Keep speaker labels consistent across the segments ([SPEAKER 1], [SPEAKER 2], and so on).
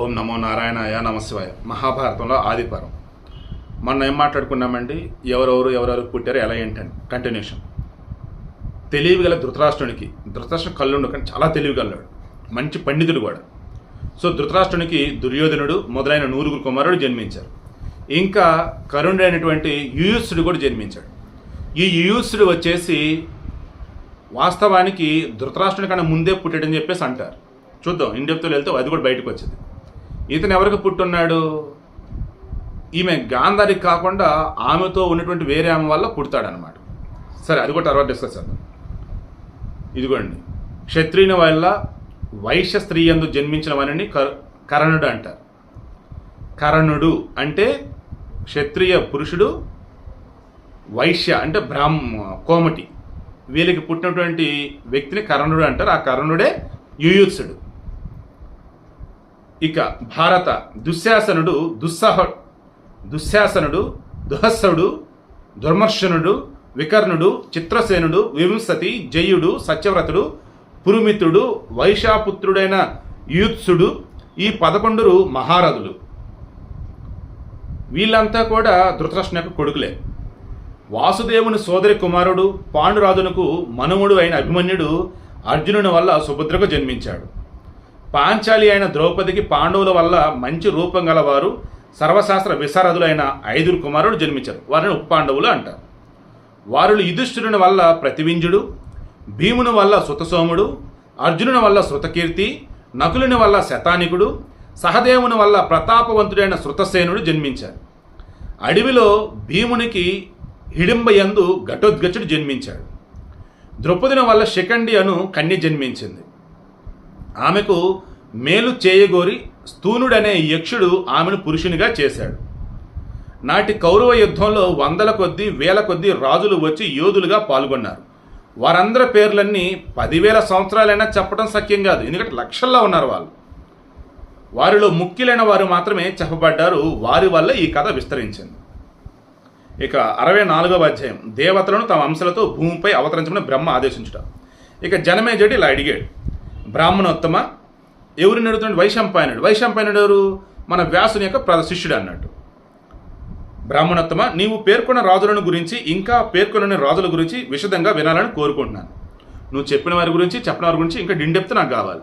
[SPEAKER 1] ఓం నమో నారాయణాయ నమశివాయ మహాభారతంలో ఆదిపరం మొన్న ఏం మాట్లాడుకున్నామండి? ఎవరెవరు ఎవరెవరు పుట్టారు ఎలా ఏంటని కంటిన్యూషన్ తెలివి గల ధృతరాష్ట్రునికి ధృతరాష్ట్రం కళ్ళుండు కానీ చాలా తెలివిగలడు మంచి పండితుడు కూడా. సో ధృతరాష్ట్రునికి దుర్యోధనుడు మొదలైన నూరుగురు కుమారుడు జన్మించారు. ఇంకా కరుణుడైనటువంటి యుయుత్సుడు కూడా జన్మించాడు. ఈ యుయుత్సుడు వచ్చేసి వాస్తవానికి ధృతరాష్ట్రుని కన్నా ముందే పుట్టాడని చెప్పేసి అంటారు. చూద్దాం ఇండెప్తో వెళ్తే అది కూడా బయటకు వచ్చింది. ఇతను ఎవరికి పుట్టున్నాడు? ఈమె గాంధారికి కాకుండా ఆమెతో ఉన్నటువంటి వేరే ఆమె వల్ల పుడతాడనమాట సరే అది కూడా తర్వాత డిస్కస్ చేద్దాం. ఇదిగోండి. క్షత్రియుని వల్ల వైశ్య స్త్రీ ఎందు జన్మించిన వారిని కర్ కరణుడు అంటారు. కరణుడు అంటే క్షత్రియ పురుషుడు వైశ్య అంటే బ్రాహ్మ కోమటి. వీళ్ళకి పుట్టినటువంటి వ్యక్తిని కరణుడు అంటారు. ఆ కరణుడే యుయుత్సుడు. ఇక భారత దుశ్శాసనుడు దుస్సహ దుశ్శాసనుడు దుహస్సుడు దుర్మర్శనుడు వికర్ణుడు చిత్రసేనుడు వింసతి జయుడు సత్యవ్రతుడు పురుమితుడు వైశాపుత్రుడైన యూత్సుడు ఈ పదకొండురు మహారథులు. వీళ్ళంతా కూడా ధృతరాష్ట్రుని కొడుకులే. వాసుదేవుని సోదరి కుమారుడు పాండురాజునకు మనుముడు అయిన అభిమన్యుడు అర్జునుని వల్ల సుభద్రకు జన్మించాడు. పాంచాలి అయిన ద్రౌపదికి పాండవుల వల్ల మంచి రూపం గలవారు సర్వశాస్త్ర విశారదులైన ఐదుగురు కుమారుడు జన్మించారు. వారిని ఉప్పాండవులు అంటారు. వారులు యుధిష్ఠిరుని వల్ల ప్రతివింజుడు భీముని వల్ల సుతసోముడు అర్జునుని వల్ల శృతకీర్తి నకులుని వల్ల శతానికుడు సహదేవుని వల్ల ప్రతాపవంతుడైన శృతసేనుడు జన్మించారు. అడవిలో భీమునికి హిడింబయందు ఘటోద్గచుడు జన్మించాడు. ద్రౌపదిని వల్ల శిఖండి అను కన్య జన్మించింది. ఆమెకు మేలు చేయగోరి స్థూనుడనే యక్షుడు ఆమెను పురుషునిగా చేశాడు. నాటి కౌరవ యుద్ధంలో వందల కొద్దీ వేల కొద్దీ రాజులు వచ్చి యోధులుగా పాల్గొన్నారు. వారందరి పేర్లన్నీ పదివేల సంవత్సరాలైనా చెప్పడం సఖ్యం కాదు ఎందుకంటే లక్షల్లో ఉన్నారు వాళ్ళు. వారిలో ముఖ్యులైన వారు మాత్రమే చెప్పబడ్డారు వారి వల్ల ఈ కథ విస్తరించింది. ఇక అరవై నాలుగవ అధ్యాయం. దేవతలను తమ అంశాలతో భూమిపై అవతరించమని బ్రహ్మ ఆదేశించుట. ఇక జనమేజడి ఇలా అడిగాడు బ్రాహ్మణోత్తమ ఎవరిని అడుగుతున్నాడు వైశంపాయనుడు. వైశంపాయనుడు ఎవరు? మన వ్యాసుని యొక్క ప్ర శిష్యుడు అన్నట్టు. బ్రాహ్మణోత్తమ నీవు పేర్కొన్న రాజులను గురించి ఇంకా పేర్కొనని రాజుల గురించి విశదంగా వినాలని కోరుకుంటున్నాను. నువ్వు చెప్పిన వారి గురించి చెప్పిన వారి గురించి ఇంకా డిండెప్త్ నాకు కావాలి.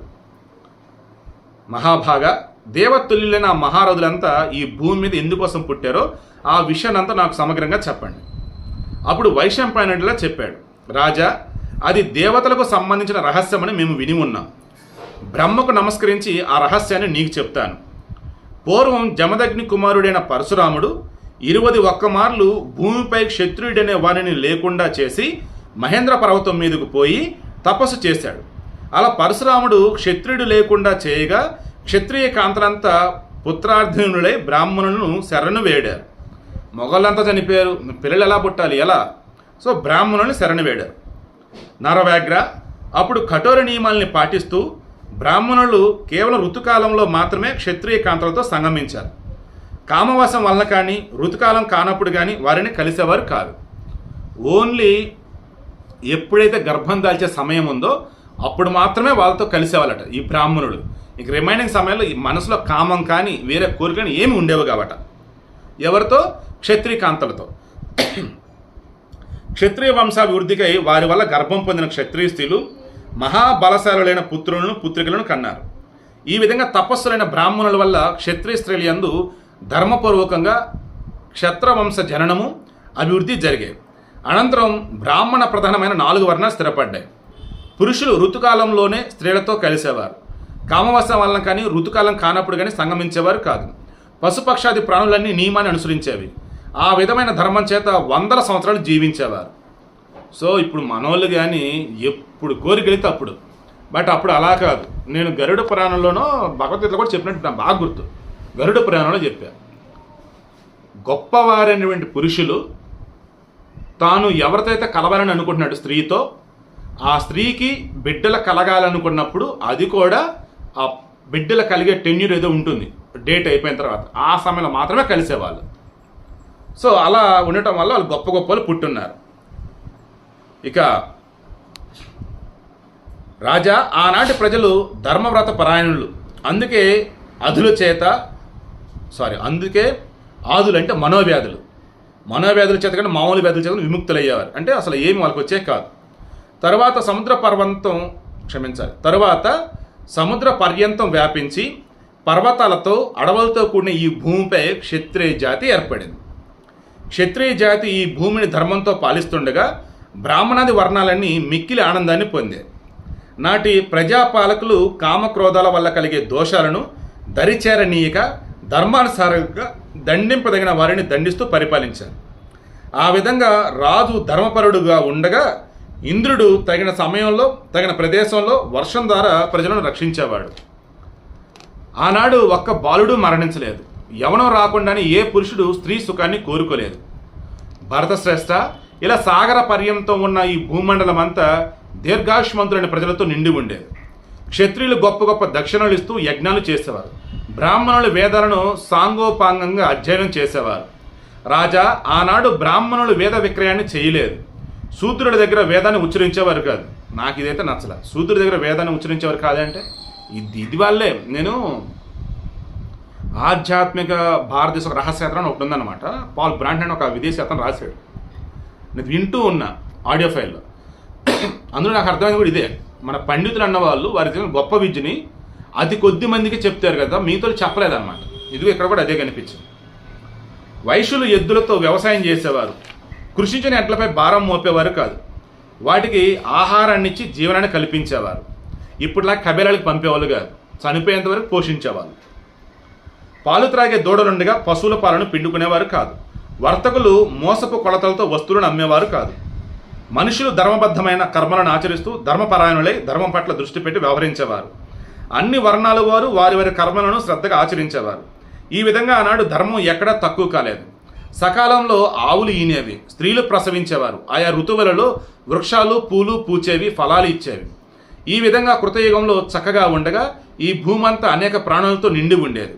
[SPEAKER 1] మహాభాగ దేవతుల్యులైన ఆ మహారథులంతా ఈ భూమి మీద ఎందుకోసం పుట్టారో ఆ విషయాన్నంతా నాకు సమగ్రంగా చెప్పండి. అప్పుడు వైశంపాయనుడిలా చెప్పాడు. రాజా అది దేవతలకు సంబంధించిన రహస్యమని మేము విని ఉన్నాం. బ్రహ్మకు నమస్కరించి ఆ రహస్యాన్ని నీకు చెప్తాను. పూర్వం జమదగ్ని కుమారుడైన పరశురాముడు ఇరువది ఒక్కమార్లు భూమిపై క్షత్రియుడనే వారిని లేకుండా చేసి మహేంద్ర పర్వతం మీదకు పోయి తపస్సు చేశాడు. అలా పరశురాముడు క్షత్రియుడు లేకుండా చేయగా క్షత్రియ కాంతలంతా పుత్రార్థినులై బ్రాహ్మణులను శరణు వేడారు. మొగళ్ళంతా చనిపోయారు. పిల్లలు ఎలా పుట్టాలి? ఎలా? సో బ్రాహ్మణులను శరణు వేడారు. నరవ్యాఘ్ర అప్పుడు కఠోర నియమాల్ని పాటిస్తూ బ్రాహ్మణులు కేవలం ఋతుకాలంలో మాత్రమే క్షత్రియ కాంతలతో సంగమించారు. కామవాసం వలన కానీ ఋతుకాలం కానప్పుడు కానీ వారిని కలిసేవారు కాదు. ఓన్లీ ఎప్పుడైతే గర్భం దాల్చే సమయం ఉందో అప్పుడు మాత్రమే వాళ్ళతో కలిసేవాళ్ళట ఈ బ్రాహ్మణుడు ఇక రిమైనింగ్ సమయంలో ఈ మనసులో కామం కానీ వేరే కోరికని ఏమి ఉండేవి కాబట్ట ఎవరితో? క్షత్రియ కాంతలతో. క్షత్రియ వంశాభివృద్ధికై వారి వల్ల గర్భం పొందిన క్షత్రియ స్త్రీలు మహాబలశాలులైన పుత్రులను పుత్రికలను కన్నారు. ఈ విధంగా తపస్సులైన బ్రాహ్మణుల వల్ల క్షత్రియ స్త్రీలు ఎందు ధర్మపూర్వకంగా క్షత్రవంశ జననము అభివృద్ధి జరిగాయి. అనంతరం బ్రాహ్మణ ప్రధానమైన నాలుగు వర్ణాలు స్థిరపడ్డాయి. పురుషులు ఋతుకాలంలోనే స్త్రీలతో కలిసేవారు. కామవశం వలన కానీ ఋతుకాలం కానప్పుడు కానీ సంగమించేవారు కాదు. పశుపక్షాది ప్రాణులన్నీ నియమాన్ని అనుసరించేవి. ఆ విధమైన ధర్మం చేత వందల సంవత్సరాలు జీవించేవారు. సో ఇప్పుడు మనోళ్ళు కానీ ఎప్పుడు కోరికెళితే అప్పుడు. బట్ అప్పుడు అలా కాదు. నేను గరుడ పురాణంలోనో భగవద్గీతలో కూడా చెప్పినట్టు నాకు బాగా గుర్తు. గరుడ పురాణంలో చెప్పాను గొప్పవారైనటువంటి పురుషులు తాను ఎవరితో కలవాలని అనుకుంటున్నాడు స్త్రీతో ఆ స్త్రీకి బిడ్డలు కలగాలనుకున్నప్పుడు అది కూడా ఆ బిడ్డలు కలిగే టెన్యూర్ ఏదో ఉంటుంది. డేట్ అయిపోయిన తర్వాత. ఆ సమయంలో మాత్రమే కలిసేవాళ్ళు. సో అలా ఉండటం వల్ల వాళ్ళు గొప్ప గొప్పలు పుట్టున్నారు. ఇక రాజా ఆనాటి ప్రజలు ధర్మవ్రత పరాయణులు. అందుకే అధుల చేత సారీ అందుకే ఆదులు అంటే మనోవ్యాధులు. మనోవ్యాధుల చేత కానీ మామూలు వ్యాధుల చేత విముక్తులయ్యేవారు. అంటే అసలు ఏమి వాళ్ళకి వచ్చే కాదు. తర్వాత సముద్ర పర్వంతం క్షమించాలి తర్వాత సముద్ర పర్యంతం వ్యాపించి పర్వతాలతో అడవులతో కూడిన ఈ భూమిపై క్షత్రియ జాతి ఏర్పడింది. క్షత్రియ జాతి ఈ భూమిని ధర్మంతో పాలిస్తుండగా బ్రాహ్మణాది వర్ణాలన్నీ మిక్కిలి ఆనందాన్ని పొందాయి నాటి ప్రజాపాలకులు కామక్రోధాల వల్ల కలిగే దోషాలను దరిచేరనీయక ధర్మానుసారంగా దండింపదగిన వారిని దండిస్తూ పరిపాలించారు. ఆ విధంగా రాజు ధర్మపరుడుగా ఉండగా ఇంద్రుడు తగిన సమయంలో తగిన ప్రదేశంలో వర్షం ద్వారా ప్రజలను రక్షించేవాడు. ఆనాడు ఒక్క బాలుడు మరణించలేదు. యవనం రాకుండానే ఏ పురుషుడు స్త్రీ సుఖాన్ని కోరుకోలేదు. భరతశ్రేష్ఠ ఇలా సాగర పర్యంతం ఉన్న ఈ భూమండలం అంతా దీర్ఘాయుష్మంతులైన ప్రజలతో నిండి ఉండేది. క్షత్రియులు గొప్ప గొప్ప దక్షిణలు ఇస్తూ యజ్ఞాలు చేసేవారు. బ్రాహ్మణులు వేదాలను సాంగోపాంగంగా అధ్యయనం చేసేవారు. రాజా ఆనాడు బ్రాహ్మణులు వేద విక్రయాన్ని చేయలేదు. శూద్రుడి దగ్గర వేదాన్ని ఉచ్చరించేవారు కాదు. నాకు ఇదైతే నచ్చల. శూద్రుడి దగ్గర వేదాన్ని ఉచ్చరించేవారు కాదంటే? ఇది ఇది వాళ్ళే. నేను ఆధ్యాత్మిక భారతదేశ రహస్యాత్రం అని ఒకటి ఉందన్నమాట. పాల్ బ్రాండ్ అని ఒక విదేశీ అతను రాశాడు. నేను వింటూ ఉన్నా ఆడియో ఫైల్లో. అందులో నాకు అర్థమైంది కూడా ఇదే. మన పండితులు అన్న వాళ్ళు వారి గొప్ప విద్యని అతి కొద్ది మందికి చెప్తారు కదా మీతో చెప్పలేదన్నమాట. ఇదిగో ఇక్కడ కూడా అదే కనిపించింది. వైశ్యులు ఎద్దులతో వ్యవసాయం చేసేవారు. కృషించిన ఎడ్లపై భారం మోపేవారు కాదు. వాటికి ఆహారాన్ని ఇచ్చి జీవనాన్ని కల్పించేవారు. ఇప్పుడులా కబేలాలకు పంపేవాళ్ళు కాదు. చనిపోయేంత వరకు పోషించేవాళ్ళు. పాలు త్రాగే దూడలుండగా పశువుల పాలను పిండుకునేవారు కాదు. వర్తకులు మోసపు కొలతలతో వస్తువులను అమ్మేవారు కాదు. మనుషులు ధర్మబద్ధమైన కర్మలను ఆచరిస్తూ ధర్మపరాయణులై ధర్మం పట్ల దృష్టి పెట్టి వ్యవహరించేవారు. అన్ని వర్ణాల వారు వారి వారి కర్మలను శ్రద్ధగా ఆచరించేవారు. ఈ విధంగా ఆనాడు ధర్మం ఎక్కడా తక్కువ కాలేదు. సకాలంలో ఆవులు ఈనేవి స్త్రీలు ప్రసవించేవారు. ఆయా ఋతువులలో వృక్షాలు పూలు పూచేవి ఫలాలు ఇచ్చేవి. ఈ విధంగా కృతయుగంలో చక్కగా ఉండగా ఈ భూమంతా అనేక ప్రాణులతో నిండి ఉండేది.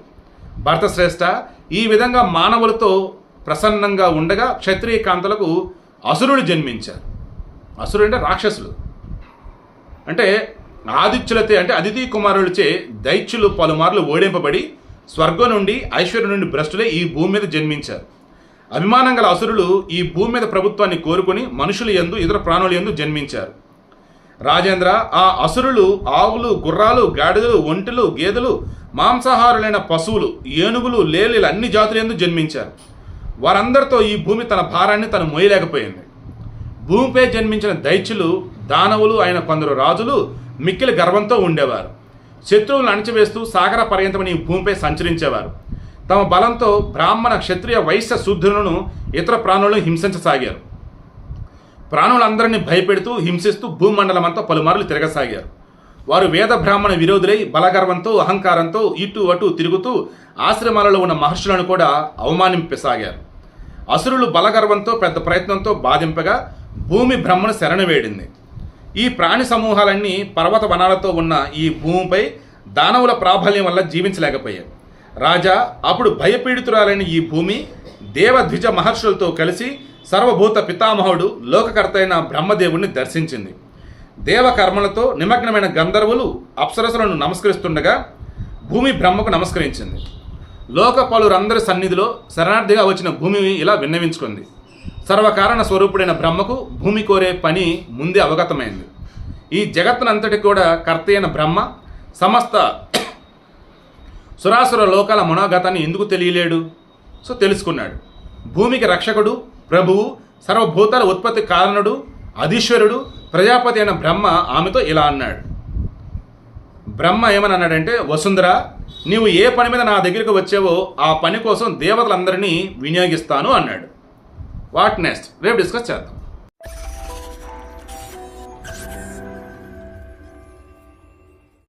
[SPEAKER 1] భరతశ్రేష్ఠ ఈ విధంగా మానవులతో ప్రసన్నంగా ఉండగా క్షత్రియ కాంతలకు అసురుడు జన్మించారు. అసురుడు అంటే రాక్షసులు. అంటే ఆదిత్యులతే అంటే అతిథి కుమారులచే దైత్యులు పలుమార్లు ఓడింపబడి స్వర్గం నుండి ఐశ్వర్యం నుండి భ్రష్టులే ఈ భూమి మీద జన్మించారు. అభిమానం గల అసురులు ఈ భూమి మీద ప్రభుత్వాన్ని కోరుకొని మనుషులు ఎందు ఇతర ప్రాణుల ఎందు జన్మించారు. రాజేంద్ర ఆ అసురులు ఆవులు గుర్రాలు గాడిదలు ఒంటెలు గేదెలు మాంసాహారులైన పశువులు ఏనుగులు లేలీలు అన్ని జాతులు ఎందు జన్మించారు. వారందరితో ఈ భూమి తన భారాన్ని తను మోయలేకపోయింది. భూమిపై జన్మించిన దైత్యులు దానవులు అయిన కొందరు రాజులు మిక్కిలి గర్వంతో ఉండేవారు. శత్రువులను అణచివేస్తూ సాగర పర్యంతమని ఈ భూమిపై సంచరించేవారు. తమ బలంతో బ్రాహ్మణ క్షత్రియ వైశ్య శూద్రులను ఇతర ప్రాణులను హింసించసాగారు. ప్రాణులందరినీ భయపెడుతూ హింసిస్తూ భూమండలమంతా పలుమార్లు తిరగసాగారు. వారు వేద బ్రాహ్మణ విరోధులై బలగర్వంతో అహంకారంతో ఇటు అటు తిరుగుతూ ఆశ్రమాలలో ఉన్న మహర్షులను కూడా అవమానింపసాగారు. అసురులు బలగర్వంతో పెద్ద ప్రయత్నంతో బాధింపగా భూమి బ్రహ్మను శరణు వేడింది. ఈ ప్రాణి సమూహాలన్నీ పర్వత వనాలతో ఉన్న ఈ భూమిపై దానవుల ప్రాబల్యం వల్ల జీవించలేకపోయాయి. రాజా అప్పుడు భయపీడితురాలైన ఈ భూమి దేవద్విజ మహర్షులతో కలిసి సర్వభూత పితామహుడు లోకకర్త అయిన బ్రహ్మదేవుణ్ణి దర్శించింది. దేవకర్మలతో నిమగ్నమైన గంధర్వులు అప్సరసులను నమస్కరిస్తుండగా భూమి బ్రహ్మకు నమస్కరించింది. లోక పలురందరి సన్నిధిలో శరణార్థిగా వచ్చిన భూమి ఇలా విన్నవించుకుంది. సర్వకారణ స్వరూపుడైన బ్రహ్మకు భూమి కోరే పని ముందే అవగతమైంది. ఈ జగత్తునంతటి కూడా కర్త అయిన బ్రహ్మ సమస్త సురాసుర లోకాల మనోగతాన్ని ఎందుకు తెలియలేడు? సో తెలుసుకున్నాడు. భూమికి రక్షకుడు ప్రభువు సర్వభూతాల ఉత్పత్తి కారణుడు అధీశ్వరుడు ప్రజాపతి అయిన బ్రహ్మ ఆమెతో ఇలా అన్నాడు. బ్రహ్మ ఏమని అన్నాడంటే వసుంధర నీవు ఏ పని మీద నా దగ్గరికి వచ్చావో ఆ పని కోసం దేవతలందరినీ వినియోగిస్తాను అన్నాడు. What next? రేపు డిస్కస్ చేద్దాం.